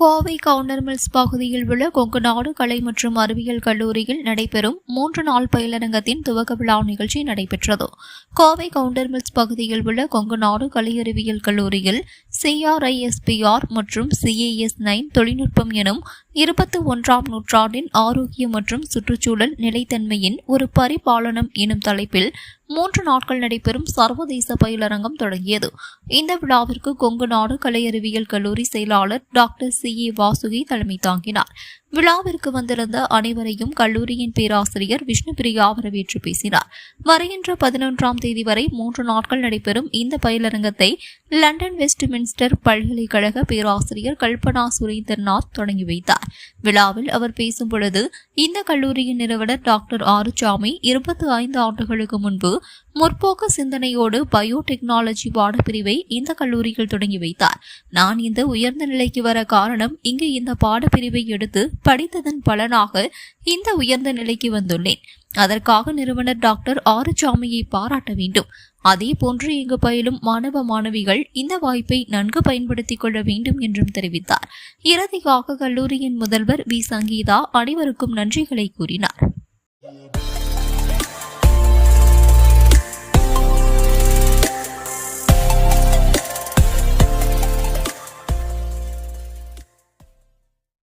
Kovai counter mills பகுதியில் உள்ள கொங்குநாடு கலை மற்றும் அறிவியல் கல்லூரியில் நடைபெறும் மூன்று நாள் பயிலரங்கத்தின் துவக்க விழா நிகழ்ச்சி நடைபெற்றது. கோவை கவுண்டர் மில்ஸ் பகுதியில் உள்ள கொங்குநாடு கலை அறிவியல் கல்லூரியில் சிஆர்ஐஎஸ்பிஆர் மற்றும் சிஏஎஸ் நைன் தொழில்நுட்பம் எனும் இருபத்தி ஒன்றாம் நூற்றாண்டின் ஆரோக்கியம் மற்றும் சுற்றுச்சூழல் நிலைத்தன்மையின் ஒரு பரிபாலனம் எனும் தலைப்பில் மூன்று நாட்கள் நடைபெறும் சர்வதேச பயிலரங்கம் தொடங்கியது. இந்த விழாவிற்கு கொங்கு நாடு கலையறிவியல் கல்லூரி செயலாளர் டாக்டர் சி. ஏ. வாசுகி தலைமை தாங்கினார். விழாவிற்கு வந்திருந்த அனைவரையும் கல்லூரியின் பேராசிரியர் விஷ்ணுபிரியா வரவேற்று பேசினார். வருகின்ற பதினொன்றாம் தேதி வரை மூன்று நாட்கள் நடைபெறும் இந்த பயிலரங்கத்தை லண்டன் வெஸ்ட்மின்ஸ்டர் பல்கலைக்கழக பேராசிரியர் கல்பனா சுரேந்திரநாத் தொடங்கி வைத்தார். விழாவில் அவர் பேசும் பொழுது இந்த கல்லூரியின் நிறுவனர் டாக்டர் ஆறுசாமி இருபத்தி ஐந்து ஆண்டுகளுக்கு முன்பு முற்போக்கு சிந்தனையோடு பயோடெக்னாலஜி பாடப்பிரிவை இந்த கல்லூரியில் தொடங்கி வைத்தார். நான் இந்த உயர்ந்த நிலைக்கு வர காரணம் இங்கு இந்த பாடப்பிரிவை எடுத்து படித்ததன் பலனாக இந்த உயர்ந்த நிலைக்கு வந்துள்ளேன். அதற்காக நிறுவனர் டாக்டர் ஆறுசாமியை பாராட்ட வேண்டும். அதே போன்று இங்கு பயிலும் மாணவ மாணவிகள் இந்த வாய்ப்பை நன்கு பயன்படுத்திக் கொள்ள வேண்டும் என்றும் தெரிவித்தார். இறுதியாக கல்லூரியின் முதல்வர் வி. சங்கீதா அனைவருக்கும் நன்றிகளை கூறினார்.